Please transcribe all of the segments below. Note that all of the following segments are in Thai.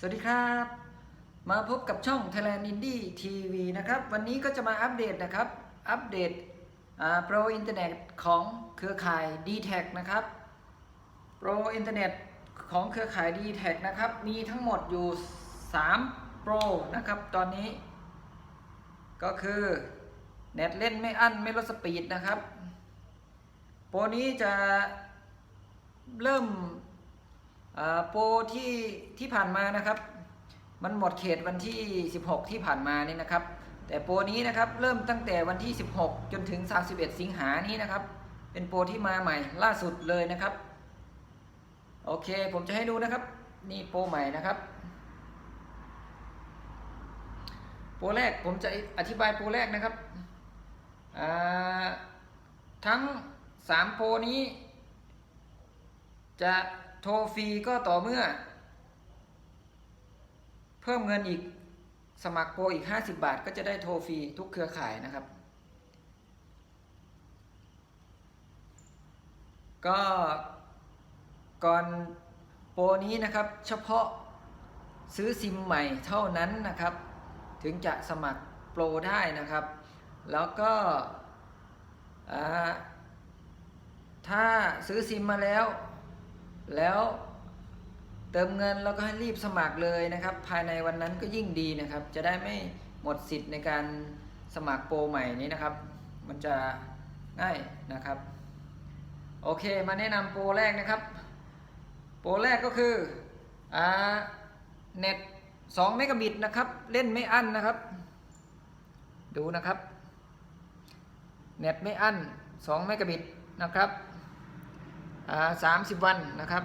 สวัสดีครับ มาพบกับช่อง Thailand Indie TV นะครับ วันนี้ก็จะมาอัปเดตนะครับ อัปเดตโปรอินเทอร์เน็ตของเครือข่าย d t แทนะครับโปรอินเทอร์เน็ตของเครือข่าย d t แทนะครับ มีทั้งหมดอยู่ 3 โปรนะครับ ตอนนี้ ก็คือเน็ตเล่นไม่อั้นไม่ลดสปีดนะครับ โปรนี้จะเริ่ม โปรที่ที่ผ่านมานะครับ มันหมดเขตวันที่ 16 ที่ผ่านมานี่นะครับ แต่โปรนี้นะครับเริ่มตั้งแต่วันที่ 16 จนถึง 31 สิงหานี้นะครับ เป็นโปรที่มาใหม่ล่าสุดเลยนะครับ โอเคผมจะให้ดูนะครับ นี่โปรใหม่นะครับโปรแรกผมจะอธิบายโปรแรกนะครับ ทั้ง 3 โปรนี้ จะ โทรฟรีก็ต่อเมื่อ เพิ่มเงินอีกสมัครโปรอีก 50 บาท ก็จะได้โทรฟรีทุกเครือข่ายนะครับ ก็ก่อนโปรนี้นะครับ เฉพาะซื้อซิมใหม่เท่านั้นนะครับ ถึงจะสมัครโปรได้นะครับ แล้วก็ถ้าซื้อซิมมาแล้ว แล้วเติมเงินแล้วก็ให้รีบสมัครเลยนะครับ ภายในวันนั้นก็ยิ่งดีนะครับ จะได้ไม่หมดสิทธิ์ในการสมัครโปรใหม่นี้นะครับ มันจะง่ายนะครับ โอเคมาแนะนำโปรแรกนะครับ โปรแรกก็คืออ่าเน็ต2เมกะบิตนะครับ เล่นไม่อั้นนะครับ ดูนะครับ เน็ตไม่อั้น2เมกะบิตนะครับ สามสิบวันนะครับ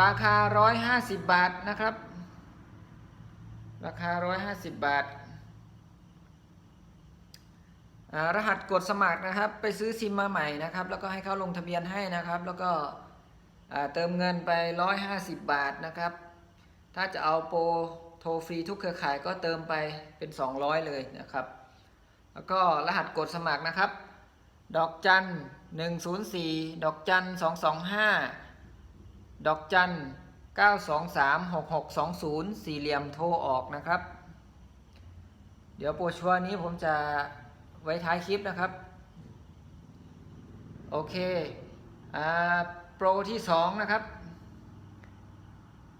ราคา150บาทนะครับ ราคา150บาทอ่ารหัสกดสมัครนะครับ ไปซื้อซิมมาใหม่นะครับ แล้วก็ให้เขาลงทะเบียนให้นะครับ แล้วก็เติมเงินไป150บาทนะครับ ถ้าจะเอาโปรโทรฟรีทุกเครือข่ายก็เติมไปเป็น 200 เลยนะครับ แล้วก็รหัสกดสมัครนะครับ ดอกจัน104ดอกจัน225ดอกจัน923 6620สี่เหลี่ยมโทรออกนะครับ เดี๋ยวโปรชัวนี้ผมจะไว้ท้ายคลิปนะครับ โอเคอ่าโปรที่2นะครับ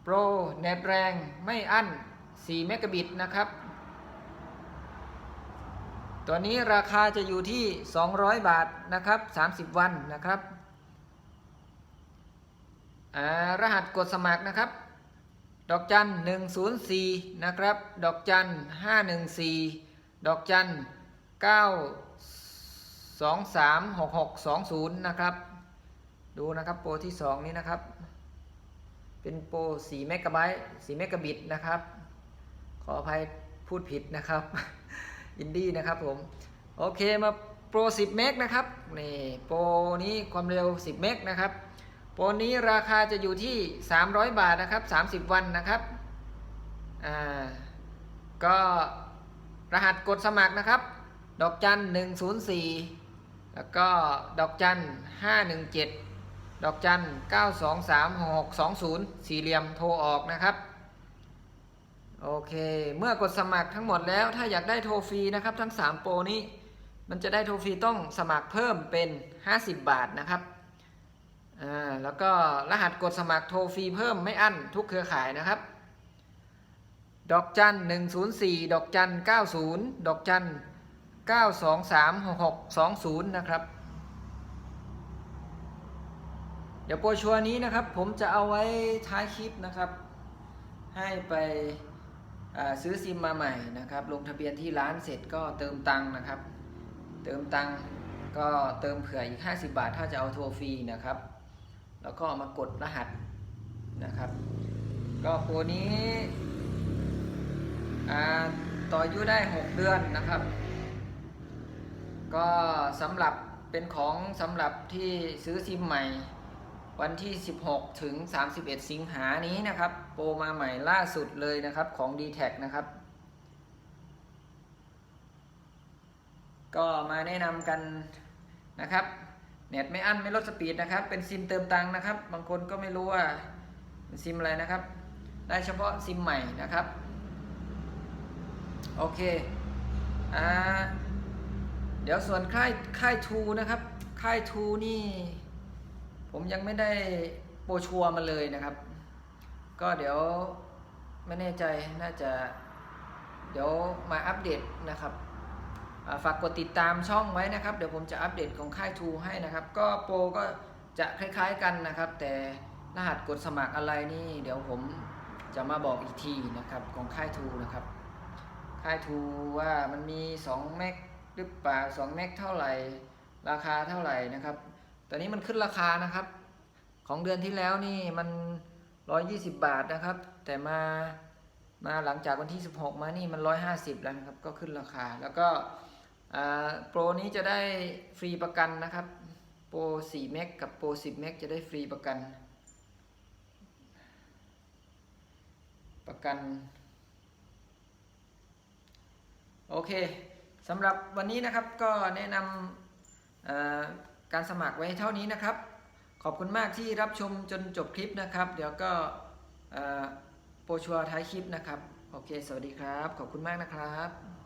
โปรเน็ตแรงไม่อั้น 4 เมกะบิตนะครับ ตัวนี้ราคาจะอยู่ที่ 200 บาทนะครับ 30 วันนะครับรหัสกดสมัครนะครับ ดอกจัน 104 นะครับ ดอกจัน 514 ดอกจัน 9236620 นะครับ ดูนะครับโปรที่ 2 นี้นะครับ เป็นโปร4เมกะไบต์4เมกะบิตนะครับ ขออภัยพูดผิดนะครับ อินดี้นะครับผม โอเคมาโปร 10 เมกนะครับ นี่โปรนี้ความเร็ว 10 เมกนะครับ โปรนี้ราคาจะอยู่ที่ 300 บาทนะครับ 30 วันนะครับ อ่า ก็รหัสกดสมัครนะครับ ดอกจัน 104 แล้วก็ดอกจัน 517 ดอกจัน 9236620 สี่เหลี่ยมโทรออกนะครับ โอเค เมื่อกดสมัครทั้งหมดแล้ว ถ้าอยากได้โทรฟรีนะครับ ทั้ง 3 โปรนี้ มันจะได้โทรฟรีต้องสมัครเพิ่มเป็น 50 บาทนะครับอ่าแล้วก็รหัสกดสมัครโทรฟรีเพิ่มไม่อั้นทุกเครือข่ายนะครับ ดอกจัน104 ดอกจัน90 ดอกจัน923 6620 นะครับ เดี๋ยวโปรชัวร์นี้นะครับ ผมจะเอาไว้ท้ายคลิปนะครับ ให้ไป ซื้อซิมมาใหม่นะครับลงทะเบียนที่ร้านเสร็จก็เติมตังค์นะครับ เติมตังค์ก็เติมเผื่ออีก 50 บาท ถ้าจะเอาโทรฟรีนะครับ แล้วก็มากดรหัสนะครับ ก็โปรนี้ต่ออายุได้ 6 เดือนนะครับ ก็สำหรับเป็นของสำหรับที่ซื้อซิมใหม่ วันที่ 16 ถึง 31 สิงหานี้นะครับ โปรมาใหม่ล่าสุดเลยนะครับของ d t แทนะครับ ก็มาแนะนำกันนะครับเน็ตไม่อั้นไม่ลดสปีดนะครับ เป็นซิมเติมตังค์นะครับ บางคนก็ไม่รู้ว่าเป็นซิมอะไรนะครับ ได้เฉพาะซิมใหม่นะครับ โอเคอ่าเดี๋ยวส่วนค่ายค่ายทูนะครับ ค่ายทูนี่ ผมยังไม่ได้โปรชัวมาเลยนะครับ ก็เดี๋ยวไม่แน่ใจน่าจะ เดี๋ยวมาอัปเดตนะครับฝากกดติดตามช่องไว้นะครับ เดี๋ยวผมจะอัปเดตของค่ายทูให้นะครับ ก็โปรก็จะคล้าย ๆกันนะครับ แต่รหัสกดสมัครอะไรนี่ เดี๋ยวผมจะมาบอกอีกทีนะครับของค่ายทูนะครับ ค่ายทูว่ามันมี2แม็กหรือเปล่า2แม็กเท่าไหร่ ราคาเท่าไหร่นะครับ แตอนนี้มันขึ้นราคานะครับ ของเดือนที่แล้วนี่มัน 120 บาทนะครับ แต่มามาหลังจากวันที่ 16 มานี่มัน 150 แล้วนะครับ ก็ขึ้นราคา แล้วก็โปรนี้จะได้ฟรีประกันนะครับ โปร 4 เมกกับโปร 10 เมกจะได้ฟรีประกัน ประกัน โอเคสำหรับวันนี้นะครับก็แนะนำอ่อ การสมัครไว้เท่านี้นะครับ ขอบคุณมากที่รับชมจนจบคลิปนะครับ เดี๋ยวก็โปรชัวร์ท้ายคลิปนะครับ โอเค สวัสดีครับ ขอบคุณมากนะครับ